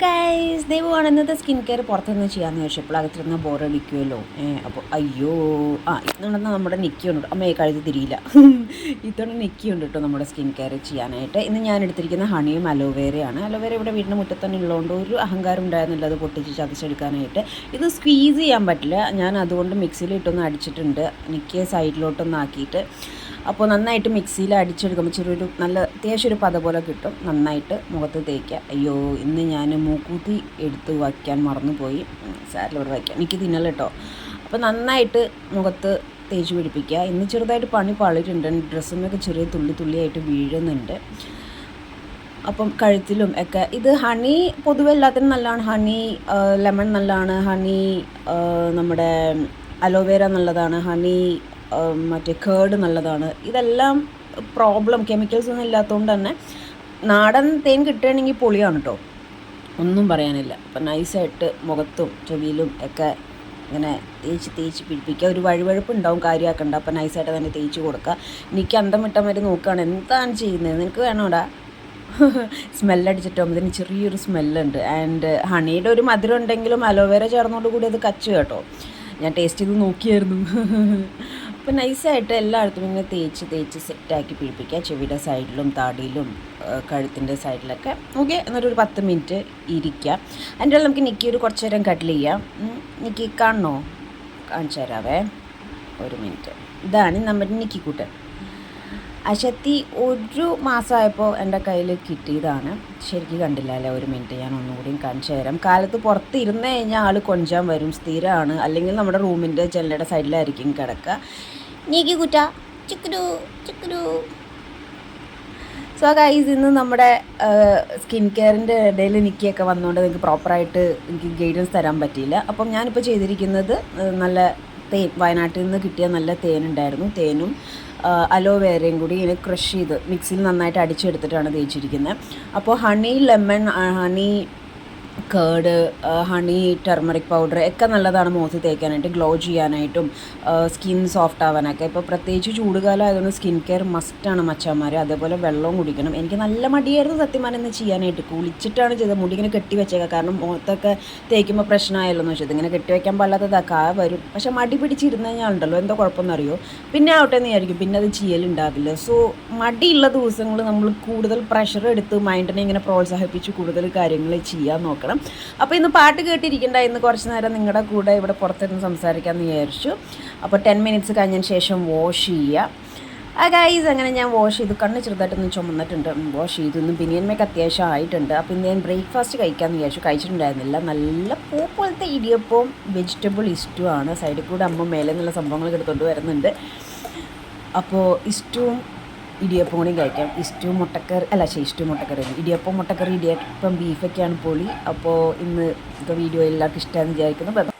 Guys ദൈവം വേണമെന്നത് skin care പുറത്തുനിന്ന് ചെയ്യാന്ന് ചോദിച്ചപ്പോൾ അകത്തിരുന്ന് ബോറടിക്കുമല്ലോ അപ്പോൾ അയ്യോ. ആ ഇന്നുണ്ടെന്ന് നമ്മുടെ നിക്കിയുണ്ട് അമ്മയെ കഴുതി തിരിയില്ല. ഇത്തവണ നിക്കിയുണ്ട് കേട്ടോ നമ്മുടെ സ്കിൻ കെയർ ചെയ്യാനായിട്ട്. ഇന്ന് ഞാൻ എടുത്തിരിക്കുന്ന ഹണിയും അലോവേരയാണ്. അലോവേര ഇവിടെ വീടിന്റെ മുറ്റത്ത് തന്നെ ഉള്ളതുകൊണ്ട് ഒരു അഹങ്കാരം ഉണ്ടായിരുന്നില്ല. അത് പൊട്ടിച്ച് ചതച്ചെടുക്കാനായിട്ട്. ഇത് സ്ക്വീസ് ചെയ്യാൻ പറ്റില്ല. ഞാൻ അതുകൊണ്ട് മിക്സിയിൽ ഇട്ടൊന്ന് അടിച്ചിട്ടുണ്ട്. നിക്കിയെ സൈഡിലോട്ടൊന്ന് ആക്കിയിട്ട്. അപ്പോൾ നന്നായിട്ട് മിക്സിയിൽ അടിച്ചെടുക്കുമ്പോൾ ചെറിയൊരു നല്ല അത്യാവശ്യം ഒരു പത പോലെ കിട്ടും. നന്നായിട്ട് മുഖത്ത് തേക്കുക. അയ്യോ ഇന്ന് ഞാൻ മൂക്കൂത്തി എടുത്ത് വയ്ക്കാൻ മറന്നുപോയി. സാരിലോട് വയ്ക്കാം. എനിക്ക് തിന്നല കേട്ടോ. അപ്പോൾ നന്നായിട്ട് മുഖത്ത് തേച്ച് പിടിപ്പിക്കുക. ഇന്ന് ചെറുതായിട്ട് പണി പളിട്ടുണ്ട് ഡ്രസ്സിനൊക്കെ ചെറിയ തുള്ളി തുള്ളിയായിട്ട് വീഴുന്നുണ്ട്. അപ്പം കഴുത്തിലും ഒക്കെ ഇത് ഹണി പൊതുവെ എല്ലാത്തിനും നല്ലതാണ്. ഹണി ലെമൺ നല്ലതാണ്. ഹണി നമ്മുടെ അലോവേര നല്ലതാണ്. ഹണി മറ്റേ കേട് നല്ലതാണ്. ഇതെല്ലാം പ്രോബ്ലം കെമിക്കൽസ് ഒന്നും ഇല്ലാത്തതുകൊണ്ട് തന്നെ നാടൻ തേൻ കിട്ടുകയാണെങ്കിൽ പൊളിയാണ് കേട്ടോ ഒന്നും പറയാനില്ല. അപ്പം നൈസായിട്ട് മുഖത്തും ചെവിയിലും ഒക്കെ ഇങ്ങനെ തേച്ച് തേച്ച് പിടിപ്പിക്കുക. ഒരു വഴുവഴുപ്പ് ഉണ്ടാവും കാര്യമാക്കണ്ട. അപ്പം നൈസായിട്ട് തന്നെ തേച്ച് കൊടുക്കുക. എനിക്ക് അന്തം വിട്ടം വരെ നോക്കുകയാണ്. എന്താണ് ചെയ്യുന്നത്? നിനക്ക് വേണോടാ? സ്മെല്ലടിച്ചിട്ടാകുമ്പോൾ ഇതിന് ചെറിയൊരു സ്മെല്ലുണ്ട് ആൻഡ് ഹണിയുടെ ഒരു മധുരം ഉണ്ടെങ്കിലും അലോവേര ചേർന്നോട് കൂടി അത് കച്ചു കേട്ടോ ഞാൻ ടേസ്റ്റ് ചെയ്ത് നോക്കിയായിരുന്നു. അപ്പം നൈസായിട്ട് എല്ലായിടത്തും ഇങ്ങനെ തേച്ച് തേച്ച് സെറ്റാക്കി പിടിപ്പിക്കുക. ചെവിയുടെ സൈഡിലും താടിയിലും കഴുത്തിന്റെ സൈഡിലൊക്കെ ഓക്കെ എന്നിട്ട് ഒരു പത്ത് മിനിറ്റ് ഇരിക്കുക. അതിന്റെ നമുക്ക് നിക്കി ഒരു കുറച്ച് നേരം കട്ടിൽ ചെയ്യാം. നിക്കി കാണണോ? കാണിച്ചു തരാവേ. ഒരു മിനിറ്റ് ഇതാണ് നമ്മുടെ നിക്കിക്കൂട്ടൻ അശത്തി ഒരു മാസമായപ്പോൾ എന്റെ കയ്യിൽ കിട്ടിയതാണ്. ശരിക്കും കണ്ടില്ല അല്ലേ? ഒരു മിനിറ്റ് ഞാൻ ഒന്നുകൂടിയും കാണിച്ചു തരാം. കാലത്ത് പുറത്ത് ഇരുന്ന് കഴിഞ്ഞാൽ ആൾ കൊഞ്ചാൻ വരും സ്ഥിരമാണ്. അല്ലെങ്കിൽ നമ്മുടെ റൂമിന്റെ ജനലയുടെ സൈഡിലായിരിക്കും കിടക്കുക. നീക്കി കുറ്റ. ചിക്കുരു ചിക്കുരു സോ ഗൈസ് ഇന്ന് നമ്മുടെ സ്കിൻ കെയറിന്റെ ഇടയിൽ നിൽക്കിയൊക്കെ വന്നുകൊണ്ട് നിങ്ങൾക്ക് പ്രോപ്പറായിട്ട് എനിക്ക് ഗൈഡൻസ് തരാൻ പറ്റിയില്ല. അപ്പം ഞാനിപ്പോൾ ചെയ്തിരിക്കുന്നത് നല്ല തേൻ വയനാട്ടിൽ നിന്ന് കിട്ടിയ നല്ല തേനുണ്ടായിരുന്നു. തേനും അലോവേരയും കൂടി ഇങ്ങനെ ക്രഷ് ചെയ്ത് മിക്സിയിൽ നന്നായിട്ട് അടിച്ചെടുത്തിട്ടാണ് തേച്ചിരിക്കുന്നത്. അപ്പോൾ honey lemon honey curd honey turmeric powder ഒക്കെ നല്ലതാണ് മുഖത്ത് തേക്കാനായിട്ട് ഗ്ലോ ചെയ്യാനായിട്ടും സ്കിൻ സോഫ്റ്റ് ആവാനൊക്കെ. ഇപ്പോൾ പ്രത്യേകിച്ച് ചൂടുകാലം ആയതുകൊണ്ട് സ്കിൻ കെയർ മസ്റ്റാണ് മച്ചന്മാർ അതേപോലെ വെള്ളവും കുടിക്കണം. എനിക്ക് നല്ല മടിയായിരുന്നു സത്യമാനം ഇന്ന് ചെയ്യാനായിട്ട്. കുളിച്ചിട്ടാണ് ചെയ്തത്. മുടി ഇങ്ങനെ കെട്ടി വെച്ചേക്കുക കാരണം മുഖത്തൊക്കെ തേക്കുമ്പോൾ പ്രശ്നമായല്ലോ എന്ന് വെച്ചത് ഇങ്ങനെ കെട്ടി വെക്കാൻ പാടില്ലാത്തതൊക്കെ ആ വരും. പക്ഷെ മടി പിടിച്ചിരുന്ന് കഴിഞ്ഞാൽ ഉണ്ടല്ലോ. എന്തോ കുഴപ്പമൊന്നും പിന്നെ ആവട്ടെ എന്ന് വിചാരിക്കും. പിന്നെ അത് ചെയ്യലുണ്ടാവില്ല. സോ മടിയുള്ള ദിവസങ്ങൾ നമ്മൾ കൂടുതൽ പ്രഷർ എടുത്ത് മൈൻഡിനെ ഇങ്ങനെ പ്രോത്സാഹിപ്പിച്ച് കൂടുതൽ കാര്യങ്ങൾ ചെയ്യാൻ നോക്കണം അപ്പോൾ ഇന്ന് പാട്ട് കേട്ടിരിക്കണ്ട ഇന്ന് കുറച്ച് നേരം നിങ്ങളുടെ കൂടെ ഇവിടെ പുറത്തിരുന്ന് സംസാരിക്കാമെന്ന് വിചാരിച്ചു. അപ്പോൾ ടെൻ മിനിറ്റ്സ് കഴിഞ്ഞതിന് ശേഷം വാഷ് ചെയ്യുക ആ ഗൈസ് അങ്ങനെ ഞാൻ വാഷ് ചെയ്തു. കണ്ണ് ചെറുതായിട്ടൊന്ന് ചുമന്നിട്ടുണ്ട്. വാഷ് ചെയ്തു. ഇന്ന് ബിനിയന്മയ്ക്ക് അത്യാവശ്യം ആയിട്ടുണ്ട്. അപ്പോൾ ഇന്ന് ഞാൻ ബ്രേക്ക്ഫാസ്റ്റ് കഴിക്കാമെന്ന് വിചാരിച്ചു. കഴിച്ചിട്ടുണ്ടായിരുന്നില്ല. നല്ല പൂ പോലത്തെ ഇടിയപ്പവും വെജിറ്റബിൾ ഇഷ്ടമാണ് സൈഡിൽ കൂടെ അമ്മ മേലെ നിന്നുള്ള സംഭവങ്ങൾ എടുത്തുകൊണ്ട് വരുന്നുണ്ട്. അപ്പോൾ ഇഷ്ടവും ഇടിയപ്പം കൂടി കഴിക്കാം. ഇഷ്ടവും മുട്ടക്കറി അല്ല ശരി ഇഷ്ടവും മുട്ടക്കറി ഇടിയപ്പം മുട്ടക്കറി ഇടിയപ്പം ബീഫൊക്കെയാണ് പൊളി. അപ്പോൾ ഇന്ന് ഇപ്പോൾ വീഡിയോ എല്ലാവർക്കും ഇഷ്ടമാണെന്ന് വിചാരിക്കുന്നു.